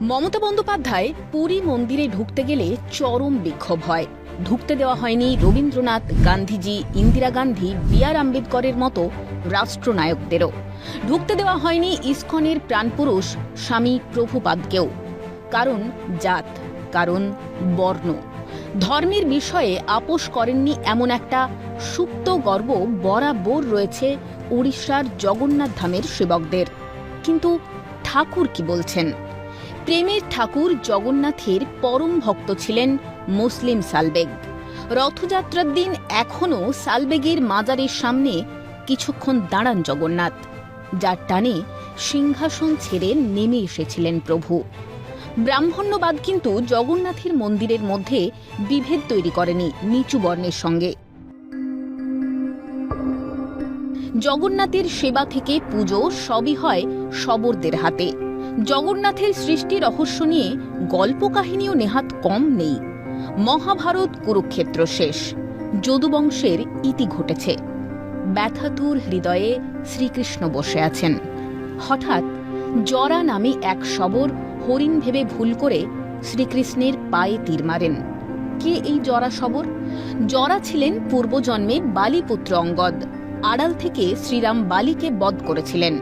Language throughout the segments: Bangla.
মমতা বন্দ্যোপাধ্যায় পুরী মন্দিরে ঢুকতে গেলে চরম বিক্ষোভ হয়। ঢুকতে দেওয়া হয়নি রবীন্দ্রনাথ, গান্ধীজি, ইন্দিরা গান্ধী, বি আর আম্বেদকরের মতো রাষ্ট্রনায়কদেরও। ঢুকতে দেওয়া হয়নি ইস্কনের প্রাণপুরুষ স্বামী প্রভুপাদকেও। কারণ জাত, কারণ বর্ণ। ধর্মের বিষয়ে আপোষ করেননি এমন একটা সুপ্ত গর্ব বরাবর রয়েছে উড়িষ্যার জগন্নাথ ধামের সেবকদের। কিন্তু ঠাকুর কি বলছেন? প্রেমের ঠাকুর জগন্নাথের পরম ভক্ত ছিলেন মুসলিম সালবেগ। রথযাত্রার দিন এখনও সালবেগের মাজারের সামনে কিছুক্ষণ দাঁড়ান জগন্নাথ, যার টানে সিংহাসন ছেড়ে নেমে এসেছিলেন প্রভু। ব্রাহ্মণ্যবাদ কিন্তু জগন্নাথের মন্দিরের মধ্যে বিভেদ তৈরি করেনি নিচু বর্ণের সঙ্গে। জগন্নাথের সেবা থেকে পুজো সবই হয় শবরদের হাতে। জগন্নাথের সৃষ্টি রহস্য নিয়ে গল্প কাহিনীও নেহাত কম নেই। মহাভারত কুরুক্ষেত্র শেষ। যদুবংশের ইতি ঘটেছে। ব্যথাতুর হৃদয়ে শ্রীকৃষ্ণ বসে আছেন। হঠাৎ জরা নামে এক শবর হরিণ ভেবে ভুল করে শ্রীকৃষ্ণের পায়ে তীর মারেন। কে এই জরা শবর? জরা ছিলেন পূর্বজন্মে বালিপুত্র অঙ্গদ। আড়াল থেকে শ্রীরাম বালিকে বধ করেছিলেন।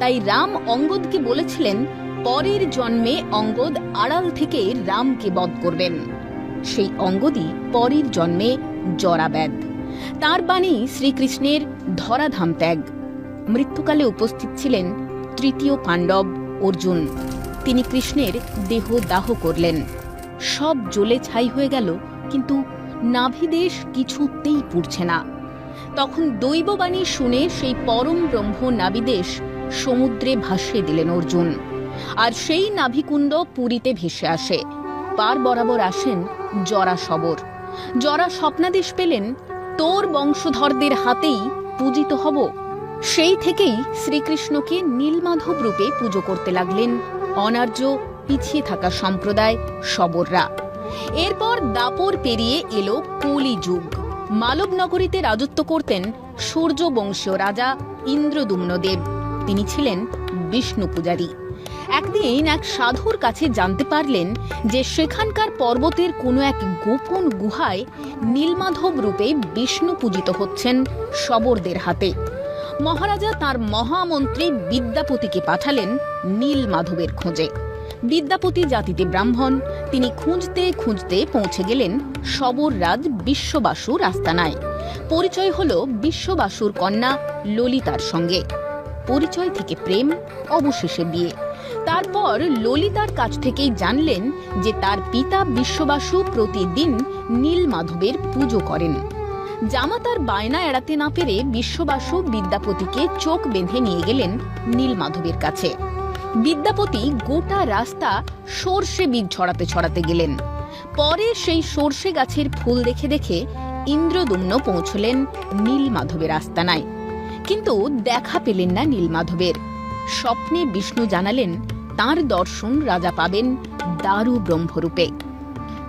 তাই রাম অঙ্গদকে বলেছিলেন, পরের জন্মে অঙ্গদ আড়াল থেকে রামকে বধ করবেন। সেই অঙ্গদই পরের জন্মে জরাব্যাদ তার বাণী শ্রীকৃষ্ণের ধরাধাম ত্যাগ। মৃত্যুকালে উপস্থিত ছিলেন তৃতীয় পাণ্ডব অর্জুন। তিনি কৃষ্ণের দেহ দাহ করলেন। সব জ্বলে ছাই হয়ে গেল, কিন্তু নাভিদেশ কিছুতেই পুড়ছে না। তখন দৈববাণী শুনে সেই পরম ব্রহ্ম নাবিদেশ সমুদ্রে ভাসিয়ে দিলেন অর্জুন। আর সেই নাভিকুণ্ড পুরীতে ভেসে আসে। পার বরাবর আসেন জরা শবর জরা স্বপ্নাদেশ পেলেন, তোর বংশধরদের হাতেই পূজিত হব। সেই থেকেই শ্রীকৃষ্ণকে নীলমাধব রূপে পুজো করতে লাগলেন অনার্য পিছিয়ে থাকা সম্প্রদায় শবররা এরপর দাপর পেরিয়ে এলো কলি যুগ মালব নগরীতে রাজত্ব করতেন সূর্য বংশীয় রাজা ইন্দ্রদুম্নদেব। তিনি ছিলেন বিষ্ণু পূজারী। একদিন এক সাধুর কাছে জানতে পারলেন যে সেখানকার পর্বতের কোনো এক গোপন গুহায় নীলমাধব রূপে বিষ্ণু পূজিত হচ্ছেন শবরদের হাতে। মহারাজা তার মহামন্ত্রী বিদ্যাপতিকে পাঠালেন নীলমাধবের খোঁজে। বিদ্যাপতি জাতিতে ব্রাহ্মণ, তিনি খুঁজতে খুঁজতে পৌঁছে গেলেন শবররাজ বিশ্ববাসুর আস্তানায় পরিচয় হল বিশ্ববাসুর কন্যা ললিতার সঙ্গে। পরিচয় থেকে প্রেম, অবশেষে বিয়ে। তারপর ললিতার কাছ থেকেই জানলেন যে তার পিতা বিশ্ববাসু প্রতিদিন নীলমাধবের পুজো করেন। জামাতার বায়না এড়াতে না পেরে বিশ্ববাসু বিদ্যাপতিকে চোখ বেঁধে নিয়ে গেলেন নীলমাধবের কাছে। বিদ্যাপতি গোটা রাস্তা সর্ষে বীজ ছড়াতে ছড়াতে গেলেন। পরে সেই সর্ষে গাছের ফুল দেখে দেখে ইন্দ্রদুম্ন পৌঁছলেন নীলমাধবের আস্তানায়। কিন্তু দেখা পেলেন না নীলমাধবের। স্বপ্নে বিষ্ণু জানালেন, তার দর্শন রাজা পাবেন দারু ব্রহ্মরূপে।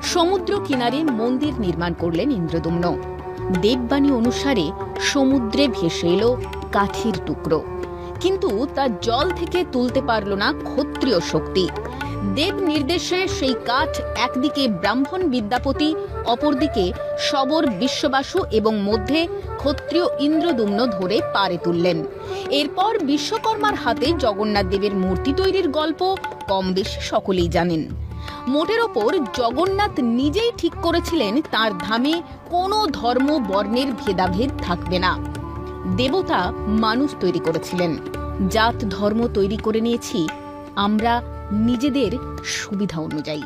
সমুদ্র কিনারে মন্দির নির্মাণ করলেন ইন্দ্রদুম্ন। দেববাণী অনুসারে সমুদ্রে ভেসে এলো কাঠের টুকরো। কিন্তু তা জল থেকে তুলতে পারল না ক্ষত্রিয় শক্তি। দেব নির্দেশে সেই কাঠ একদিকে ব্রাহ্মণ বিদ্যাপতি, অপরদিকে শবর বিশ্ববাসু এবং মধ্যে ক্ষত্রিয় ইন্দ্রদুম্ন ধরে পারে তুললেন। এরপর বিশ্বকর্মার হাতে জগন্নাথ দেবের মূর্তি তৈরির গল্প কম বেশি সকলেই জানেন। মোটের ওপর জগন্নাথ নিজেই ঠিক করেছিলেন, তার ধামে কোনো ধর্ম, বর্ণের ভেদাভেদ থাকবে না। দেবতা মানুষ তৈরি করেছিলেন। জাত ধর্ম তৈরি করে নিয়েছি। আমরা নিজেদের সুবিধা অনুযায়ী।